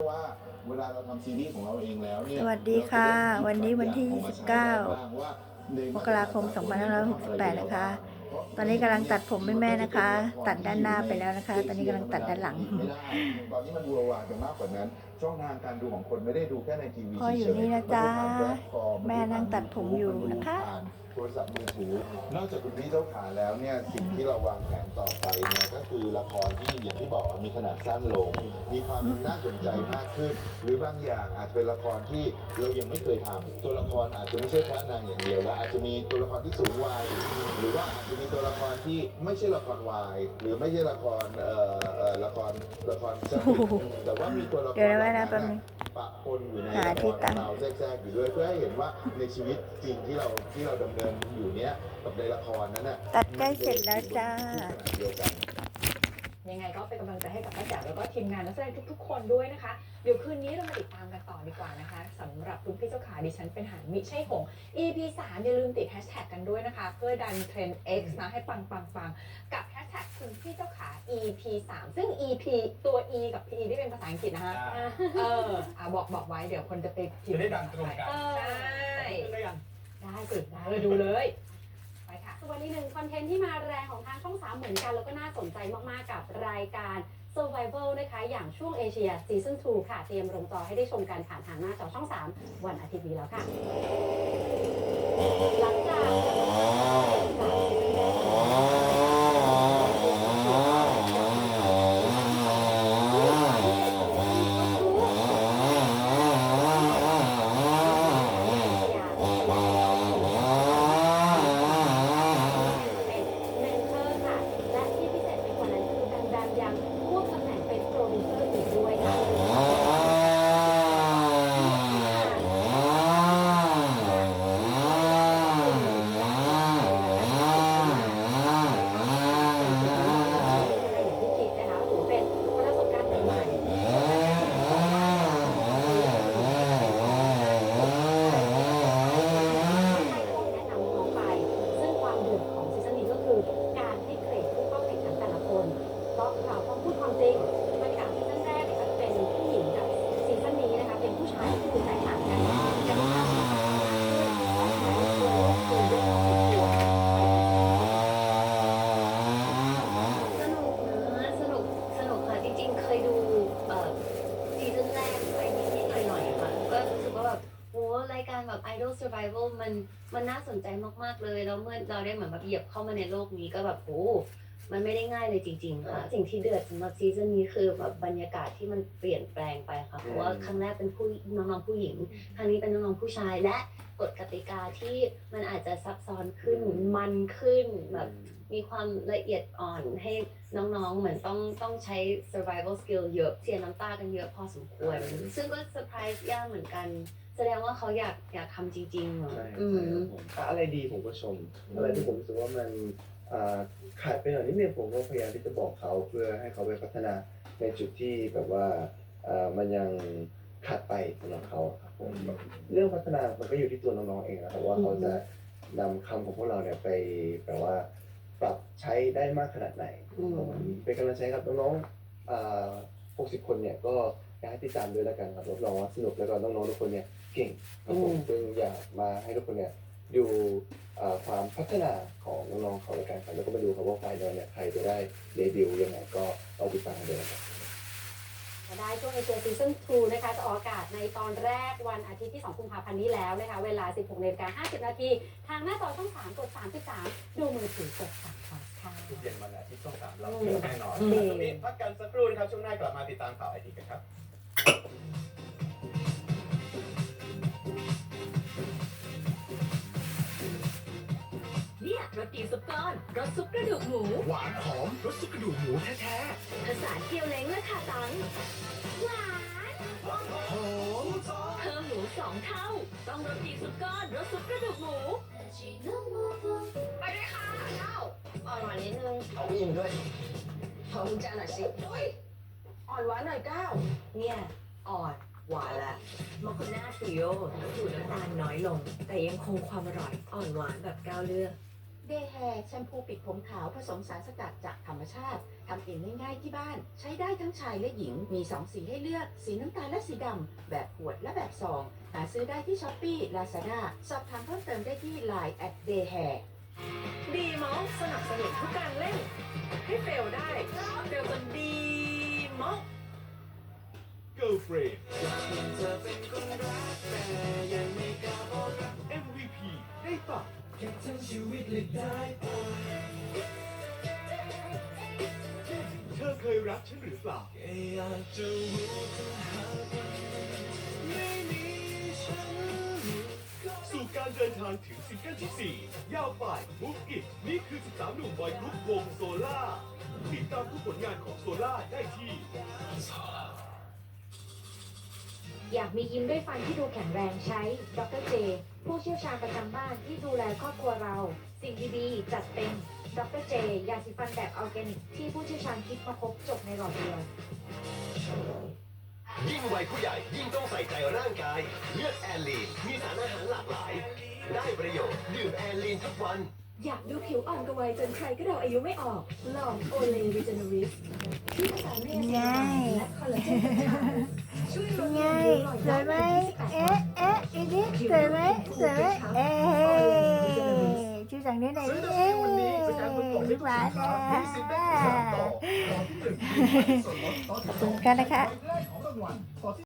ว่าเวลาเราทำซีรีส์ของเราเองแล้วเนี่ยสวัสดีค่ะเราจได้วันนี้วันที่หยิบ29ตัวอย่างออกมาใช้ได้บ้างว่าในมกราคม 2568 นะคะ ตอนนี้กำลังตัดผมให้แม่นะคะ ตัดด้านหน้าไปแล้วนะคะ ตอนนี้กำลังตัดด้านหลังไม่ได้ตอนนี้มันวัววายไปมากกว่านั้น ช่องทางการดูของคนไม่ได้ดูแค่ในทีวีพ่ออยู่นี่นะจ๊ะมันดูผ่านแพลตฟอร์แม่นั่งตัดผมอยู่นะคะผ่านโทรศัพท์มือถือนอกจากคุณพี่เจ้าขาแล้วเนี่ยสิ่งที่เราวางแผนต่อไปเนี่ยก็คือละครที่อย่างที่บอกว่ามีขนาดสั้นลง มีความน่าสนใจมากขึ้น หรือบางอย่างอาจจะเป็นละครที่เรายังไม่เคยทำตัวละครอาจจะไม่ใช่พระนางอย่างเดียวแล้วอาจจะมีตัวละครที่สูงวัยหรือว่าอาจจะมีตัวละครที่ไม่ใช่ละครวายหรือไม่ใช่ละครเอ่อเอ่อละครละครสนุกแต่ว่ามีตัวละครเดี๋ยวไว้นะแป๊บนึง ปะปนอยู่ในหาละคที่รตั้ง เราแทรกๆอยู่ด้วยเพื่อให้เห็นว่าในชีวิตจริงที่เราที่เราดำเนินอยู่เนี้ยกับในละครนั้นน่ะตัดใกล้เสร็จแล้วจ้า เดียวกันยังไงก็เป็นกำลังใจให้กับป้าแจ๋วแล้วก็ทีมงานนักแสดงทุก ๆ คนด้วยนะคะ เดี๋ยวคืนนี้เรามาติดตามกันต่อดีกว่านะคะสำหรับคุณพี่เจ้าขาดิฉันเป็นหางมิใช่หง EP 3อย่าลืมติดแฮชแท็กกันด้วยนะคะ เพื่อดันเทรนด์ X นะให้ปังปังปังกับแฮชแท็ก คุณพี่เจ้าขา EP 3 ซึ่ง EP ตัว E กับ P ที่เป็นภาษาอังกฤษนะคะเอออะบอกบอกไว้เดี๋ยวคนจะไปพิมจะพ์ได้ดังตรงกันใช่ ขึ้นได้ยังได้สิได้เลยดูเลย ไปค่ะ ส่วนอีกหนึ่งคอนเทนต์ที่มาแรงของทางช่อง3เหมือนกัน แล้วก็น่าสนใจมาก ๆ กับรายการ Survival นะคะ อย่างช่วงเอเชียซีซั่น2ค่ะ เตรียมลงจอให้ได้ชมกันผ่านทางหน้าจอช่อง 3 วันอาทิตย์นี้แล้วค่ะ หลังจากเป็นเมนเทอร์ค่ะ และที่พิเศษไปกว่านั้นคือแบมแบมยังควบตำแหน่งเป็นโปรดิวเซอร์อีกด้วยค่ะ อย่างที่คิดนะคะถือเป็นประสบการณ์ใหม่ๆให้ข้อแนะนำน้องไป ซึ่งความเดือดของซีซั่นนี้ก็คือ การให้เกรดผู้เข้าแข่งขันแต่ละคน เพราะเราต้องพูดความจริงมันจากซีซั่นแรกเนี่ยจะเป็นผู้หญิงกับซีซั่นนี้นะคะเป็นผู้ชายที่คือแตกต่างกันจะมีการแข่งขันคือเรื่องของตัวสนุกนะสนุกสนุกค่ะจริงๆ เคยดูเอ่อซีซั่นแรกไปนิดๆหน่อยๆค่ะก็รู้สึกว่าแบบโอ้รายการแบบ Idol Survival มันมันน่าสนใจมากๆเลย แล้วเมื่อเราได้เหมือนแบบเหยียบเข้ามาในโลกนี้ก็แบบโอ้ มันไม่ได้ง่ายเลยจริงๆค่ะสิ่งที่เดือดสำหรับซีซั่นนี้คือแบบบรรยากาศที่มันเปลี่ยนแปลงไปค่ะเพราะว่าครั้งแรกเป็นผู้น้องๆผู้หญิง ครั้งนี้เป็นน้องๆผู้ชายและกฎกติกาที่มันอาจจะซับซ้อนขึ้นมันขึ้นแบบมีความละเอียดอ่อนให้น้องๆ เหมือนต้องต้องใช้ survival skill เยอะเสียน้ำตากันเยอะพอสมควร ซึ่งก็เซอร์ไพรส์ย่าเหมือนกัน แสดงว่าเขาอยากอยากทำจริงๆเหรอใช่อืใช่มครับผมถ้าอะไรดีผมก็ชม อะไรที่ผมรู้สึกว่ามันอ่า ขาดไปหน่อยนิดนึงผมก็พยายามที่จะบอกเขาเพื่อให้เขาไปพัฒนาในจุดที่แบบว่าอ่ามันยังขาดไปสำหรับเขาครับผมเรื่องพัฒนามันก็อยู่ที่ตัวน้องๆเองนะครับว่าเขาจะนำคำของพวกเราเนี่ยไปแบบว่า ปรับใช้ได้มากขนาดไหนอืมผมเป็นกำลังใจครับน้องๆอ่า60 คนเนี่ยก็อยากให้ติดตามด้วยแล้วกันครับรับรองว่าสนุกแล้วก็น้องๆทุกคนเนี่ยเก่งครับผมซึ่งอยากมาให้ทุกคนเนี่ยดูอ่าความพัฒนาของ น้องๆเขาแล้วกันครับแล้วก็มาดูครับว่าไฟนอลเนี่ยใครจะได้เดบิวต์ยังไงก็เอาติดตามกันเลยนะครับจะได้ช่วงเอเชียซีซั่น2นะคะจะออกอากาศในตอนแรกวันอาทิตย์ที่ 2 กุมภาพันธ์นี้แล้วนะคะ เวลา 16นาฬิกา50 นาที ทางหน้าจอช่อง 3 กด 33 ดูมือถือกด3พอสค่ะทุกเย็นวันอาทิตย์ช่องสามเราเจอแน่นอนอืมช่วงนี้พักกันสักครู่นะครับ ช่วงหน้ากลับมาติดตามข่าวไอทีกันครับ สดีซุปก้อนรสซุปกระดูกหมู หวานหอมรสซุปกระดูกหมูแท้ภาษาเกียวเล้งและคาตัง หวานๆหอมเพิ่มหมูสองเท่า ต้องรสดีซุปก้อนรสซุปกระดูกหมูไปด้วยค่ะเจ้าอ่อนหวานนิดนึงเอาอิ่มด้วยขอคุณจานหน่อยสิอ่อนหวานหน่อยเก้าเนี่ยอ่อนหวานละมอคคนาทริโอสูตรน้ำตาลน้อยลง แต่ยังคงความอร่อยอ่อนหวานแบบก้าวเลือก เดย์แฮร์แชมพูปิดผมขาวผสมสารสกัดจากธรรมชาติทำเองง่ายๆที่บ้าน ใช้ได้ทั้งชายและหญิง มี 2 สีให้เลือก สีน้ำตาลและสีดำ แบบขวดและแบบซอง หาซื้อได้ที่ช้อปปี้ลาซาด้าสอบถามเพิ่มเติมได้ที่ Line at day hair ดีมอลสนับสนุนทุกการเล่นให้เฟลได้เฟลจนดีมอล Girlfriend MVP เธอเคยรักฉันหรือเปล่าสู่การเดินทางถึงซิงเกิลที่ 4 ยาวไปมุกอิดนี่คือ 13 หนุ่มบอยกรุ๊ปวงโซล่าติดตามทุกผลงานของโซล่าได้ที่ อยากมียิ้มด้วยฟันที่ดูแข็งแรงใช้ดรเจ ผู้เชี่ยวชาญประจำบ้านที่ดูแลครอบครัวเรา สิ่งดีๆจัดเต็มดรเจ ยาสีฟันแบบออร์แกนิกที่ผู้เชี่ยวชาญคิดมาครบจบในหลอดเดียว ยิ่งวัยผู้ใหญ่ยิ่งต้องใส่ใจร่างกาย เลือกแอนลีนมีสารอาหารหลากหลาย ได้ประโยชน์ดื่มแอนลีนทุกวัน อยากดูผิวอ่อนกวัยจนใครก็เดาอายุไม่ออกลองโอเลวิจเนริสที่ผสานเนสง่ายและคอลลาเจนช่วยลดไงริ้วรอยสวยไหมเอ๊ะเอ๊ะอีกนิดสวยไหมสวยไหมเอ๊ะชูสั่งนี้หน่อยดิเอ๊ะหวานเลยขอบคุณกันนะคะ